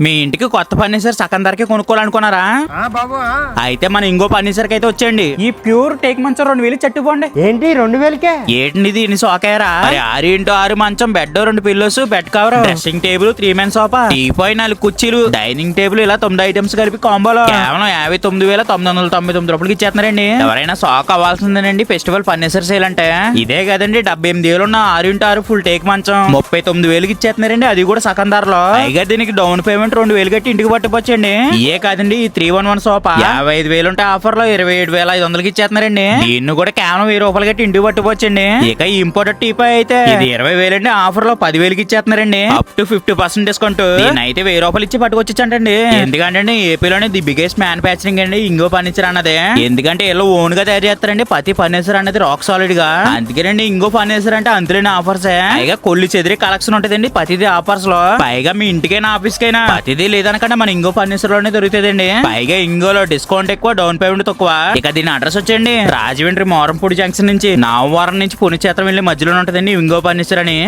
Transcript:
మీ ఇంటికి కొత్త ఫర్నిచర్ సగం ధరకే కొనుక్కోవాలనుకున్నారా? ఆ బాబు ఆ. అయితే మన ఇంకో ఫర్నిచర్ అయితే వచ్చేయండి. ఈ ప్యూర్ టేక్ మంచం రెండు వేలు చెట్టుకోండి ఏంటి రెండు వేలకే? ఏంటిది ఇన్ని సోకాయరా మరి ఆరు ఇంటూ ఆరు మంచం బెడ్ రెండు pillows bed cover dressing table three men sofa teapoy నాలుగు కుర్చీలు డైనింగ్ టేబుల్ ఇలా తొమ్మిది ఐటమ్స్ కలిపి కాంబోలో కేవలం యాభై తొమ్మిది వేల తొమ్మిది వందల తొంభై తొమ్మిది రూపాయలకి ఇచ్చేస్తున్నారండి. ఎవరైనా షాక్ అవ్వాల్సిందేనండి ఫెస్టివల్ ఫర్నిచర్ సేల్ అంటే. ఇదే కదండి డెబ్బై ఎనిమిది వేలు ఉన్న ఆరు ఇంటూ ఆరు ఫుల్ టేక్ మంచం. ముప్పై తొమ్మిది వేలకి ఇచ్చేస్తున్నారండి అది కూడా సగం ధరలో. పైగా దీనికి డౌన్ పేమెంట్ రెండు వేలు కట్టి ఇంటికి పట్టుకోవచ్చండి ఇయే కాదండి ఈ త్రీ వన్ వన్ సోఫా యాభై ఐదు వేలు ఉంటే ఆఫర్లో ఇరవై ఏడు వేల ఐదు వందలకి ఇచ్చేస్తున్నారండి. దీన్ని కూడా కేవలం వెయ్యి రూపాయలు కట్టి ఇంటికి పట్టుకోవచ్చండి ఇక ఇంపోర్టెడ్ టీపా అయితే ఇది ఇరవై వేలండి ఆఫర్లో పది వేలకి ఇచ్చేస్తున్నారండి. Up to fifty percent discount. అయితే వెయ్యి రూపాయలు ఇచ్చి పట్టుకొచ్చండి ఎందుకంటే ఏపీలోనే ది బిగ్గెస్ట్ మ్యానుఫాక్చరింగ్ అండి ఇంగో ఫర్నిచర్ అన్నది. ఎందుకంటే వీళ్ళు ఓన్గా తయారు చేస్తారండి ప్రతి ఫర్నిచర్ అనేది రాక్ సాలిడ్గా అందుకేనండి ఇంకో ఫర్నిచర్ అంటే అంతులేని ఆఫర్స్. పైగా కొల్లు చెదిరి కలెక్షన్ ఉంటదండి ప్రతిదీ ఆఫర్స్లో పైగా మీ ఇంటికైనా ఆఫీస్ కైనా ప్రతిదీ లేదనకుండా మన ఇంగో ఫర్నిచర్లోనే దొరుకుతుందండి. పైగా ఇంగోలో డిస్కౌంట్ ఎక్కువ డౌన్ పేమెంట్ తక్కువ. ఇక దీని అడ్రస్ వచ్చేయండి. రాజమండ్రి మోరంపూడి జంక్షన్ నుంచి నావవారం నుంచి పుణ్యక్షేత్రం వెళ్ళి మధ్యలో ఉంటదండి ఇంగో ఫర్నిచర్ అని.